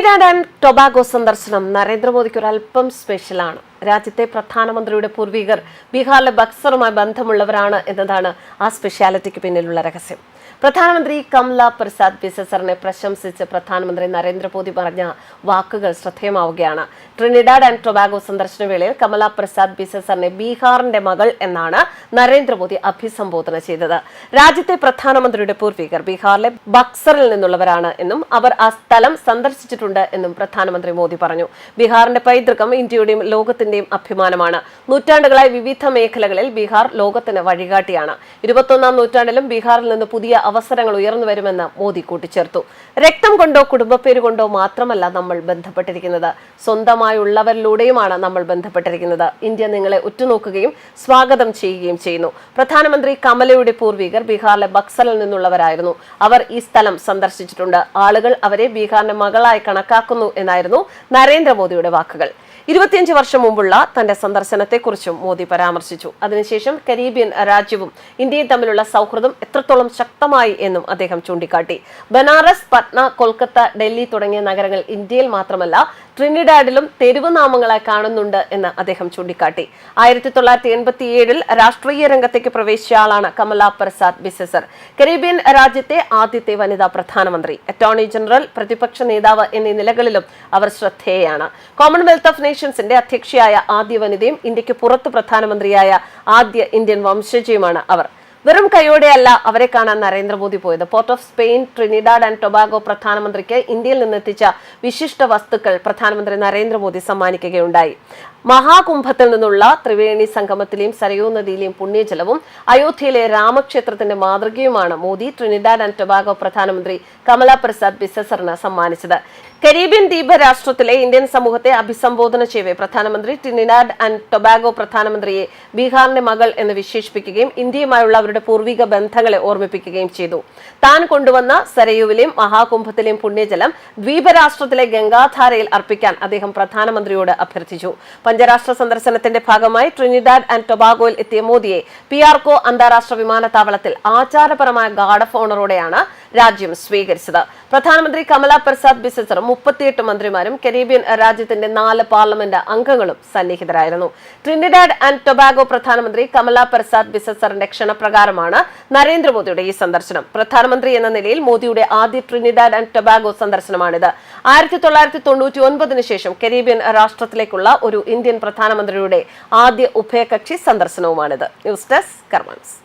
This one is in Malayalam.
ട്രിനിഡാഡ് ആൻഡ് ടൊബാഗോ സന്ദർശനം നരേന്ദ്രമോദിക്ക് ഒരു അല്പം സ്പെഷ്യലാണ് രാജ്യത്തെ പ്രധാനമന്ത്രിയുടെ പൂർവികർ ബീഹാറിലെ ബക്സറുമായി ബന്ധമുള്ളവരാണ് എന്നതാണ് ആ സ്പെഷ്യാലിറ്റിക്ക് പിന്നിലുള്ള രഹസ്യം. പ്രധാനമന്ത്രി കമല പ്രസാദ് ബിസസറിനെ പ്രശംസിച്ച് പ്രധാനമന്ത്രി നരേന്ദ്രമോദി പറഞ്ഞ വാക്കുകൾ ശ്രദ്ധേയമാവുകയാണ്. ട്രിനിഡാഡ് ആൻഡ് ടൊബാഗോ സന്ദർശന വേളയിൽ കമല പ്രസാദ് ബിസസറിനെ ബീഹാറിന്റെ മകൾ എന്നാണ് നരേന്ദ്രമോദി അഭിസംബോധന ചെയ്തത്. രാജ്യത്തെ പ്രധാനമന്ത്രിയുടെ പൂർവികർ ബീഹാറിലെ ബക്സറിൽ നിന്നുള്ളവരാണ് എന്നും അവർ ആ സ്ഥലം സന്ദർശിച്ചിട്ടുണ്ട് എന്നും പ്രധാനമന്ത്രി മോദി പറഞ്ഞു. ബീഹാറിന്റെ പൈതൃകം ഇന്ത്യയുടെയും ലോകത്തിന്റെയും അഭിമാനമാണ്. നൂറ്റാണ്ടുകളായി വിവിധ മേഖലകളിൽ ബീഹാർ ലോകത്തിന് വഴികാട്ടിയാണ്. ഇരുപത്തൊന്നാം നൂറ്റാണ്ടിലും ബീഹാറിൽ നിന്ന് പുതിയ അവസരങ്ങൾ ഉയർന്നു വരുമെന്ന് മോദി കൂട്ടിച്ചേർത്തു. രക്തം കൊണ്ടോ കുടുംബപ്പേര് കൊണ്ടോ മാത്രമല്ല നമ്മൾ ബന്ധപ്പെട്ടിരിക്കുന്നത്. സ്വന്തമായുള്ളവരിലൂടെയുമാണ് നമ്മൾ ബന്ധപ്പെട്ടിരിക്കുന്നത്. ഇന്ത്യ നിങ്ങളെ ഉറ്റുനോക്കുകയും സ്വാഗതം ചെയ്യുകയും ചെയ്യുന്നു. പ്രധാനമന്ത്രി കമലയുടെ പൂർവികർ ബീഹാറിലെ ബക്സലിൽ നിന്നുള്ളവരായിരുന്നു. അവർ ഈ സ്ഥലം സന്ദർശിച്ചിട്ടുണ്ട്. ആളുകൾ അവരെ ബീഹാറിന്റെ മകളായി കണക്കാക്കുന്നു എന്നായിരുന്നു നരേന്ദ്രമോദിയുടെ വാക്കുകൾ. ഇരുപത്തിയഞ്ച് വർഷം മുമ്പുള്ള തന്റെ സന്ദർശനത്തെക്കുറിച്ചും മോദി പരാമർശിച്ചു. അതിനുശേഷം കരീബിയൻ രാജ്യവും ഇന്ത്യയും തമ്മിലുള്ള സൗഹൃദം എത്രത്തോളം ശക്തമായി എന്നും അദ്ദേഹം ചൂണ്ടിക്കാട്ടി. ബനാറസ് പട്ന കൊൽക്കത്ത ഡൽഹി തുടങ്ങിയ നഗരങ്ങൾ ഇന്ത്യയിൽ മാത്രമല്ല ട്രിനിഡാഡിലും തെരുവ് നാമങ്ങളെ കാണുന്നുണ്ട് എന്ന് അദ്ദേഹം ചൂണ്ടിക്കാട്ടി. ആയിരത്തി തൊള്ളായിരത്തി എൺപത്തി ഏഴിൽ രാഷ്ട്രീയ രംഗത്തേക്ക് പ്രവേശിച്ച ആളാണ് കമല പ്രസാദ് ബിസസർ. കരീബിയൻ രാജ്യത്തെ ആദ്യത്തെ വനിതാ പ്രധാനമന്ത്രി അറ്റോർണി ജനറൽ പ്രതിപക്ഷ നേതാവ് എന്നീ നിലകളിലും അവർ ശ്രദ്ധേയാണ്. കോമൺവെൽത്ത് ഓഫ് നേഷൻസിന്റെ അധ്യക്ഷയായ ആദ്യ വനിതയും ഇന്ത്യയ്ക്ക് പുറത്ത് പ്രധാനമന്ത്രിയായ ആദ്യ ഇന്ത്യൻ വംശജയുമാണ് അവർ. വെറും കൈയോടെയല്ല അവരെ കാണാൻ നരേന്ദ്രമോദി പോയത്. Port of Spain Trinidad and Tobago പ്രധാനമന്ത്രിക്ക് ഇന്ത്യയിൽ നിന്നെത്തിച്ച വിശിഷ്ട വസ്തുക്കൾ പ്രധാനമന്ത്രി നരേന്ദ്രമോദി സമ്മാനിക്കുകയുണ്ടായി. മഹാകുംഭത്തിൽ നിന്നുള്ള ത്രിവേണി സംഗമത്തിലെയും സരയൂ നദിയിലെയും പുണ്യജലവും അയോധ്യയിലെ രാമക്ഷേത്രത്തിന്റെ മാതൃകയുമാണ് മോദി ട്രിനിഡാഡ് ആൻഡ് ടൊബാഗോ പ്രധാനമന്ത്രി കമല പ്രസാദ് ബിസസറിന് സമ്മാനിച്ചത്. കരീബിയൻ ദ്വീപ രാഷ്ട്രത്തിലെ ഇന്ത്യൻ സമൂഹത്തെ അഭിസംബോധന ചെയ്യവേ പ്രധാനമന്ത്രി ട്രിനിഡാഡ് ആൻഡ് ടൊബാഗോ പ്രധാനമന്ത്രിയെ ബീഹാറിന്റെ മകൾ എന്ന് വിശേഷിപ്പിക്കുകയും ഇന്ത്യയുമായുള്ള അവരുടെ പൂർവിക ബന്ധങ്ങളെ ഓർമ്മിപ്പിക്കുകയും ചെയ്തു. താൻ കൊണ്ടുവന്ന സരയുവിലെയും മഹാകുംഭത്തിലെയും പുണ്യജലം ദ്വീപരാഷ്ട്രത്തിലെ ഗംഗാധാരയിൽ അർപ്പിക്കാൻ അദ്ദേഹം പ്രധാനമന്ത്രിയോട് അഭ്യർത്ഥിച്ചു. പഞ്ചരാഷ്ട്ര സന്ദർശനത്തിന്റെ ഭാഗമായി ട്രിനിഡാഡ് ആൻഡ് ടൊബാഗോയിൽ എത്തിയ മോദിയെ പിയാർകോ അന്താരാഷ്ട്ര വിമാനത്താവളത്തിൽ ആചാരപരമായ ഗാർഡ് ഓഫ് ഓണറോടെയാണ് രാജ്യം സ്വീകരിച്ചത്. പ്രധാനമന്ത്രി കമല പ്രസാദ് ബിസസറും മുപ്പത്തിയെട്ട് മന്ത്രിമാരും കരീബിയൻ രാജ്യത്തിന്റെ നാല് പാർലമെന്റ് അംഗങ്ങളും സന്നിഹിതരായിരുന്നു. ട്രിനിഡാഡ് ആൻഡ് ടൊബാഗോ പ്രധാനമന്ത്രി കമല പ്രസാദ് ബിസസറിന്റെ ക്ഷണപ്രകാരമാണ് നരേന്ദ്രമോദിയുടെ ഈ സന്ദർശനം. പ്രധാനമന്ത്രി എന്ന നിലയിൽ മോദിയുടെ ആദ്യ ട്രിനിഡാഡ് ആൻഡ് ടൊബാഗോ സന്ദർശനമാണിത്. ആയിരത്തി തൊള്ളായിരത്തി തൊണ്ണൂറ്റി ഒൻപതിനു ശേഷം കരീബിയൻ രാഷ്ട്രത്തിലേക്കുള്ള ഒരു ഇന്ത്യൻ പ്രധാനമന്ത്രിയുടെ ആദ്യ ഉഭയകക്ഷി സന്ദർശനവുമാണിത്. News desk കർമാൻസ്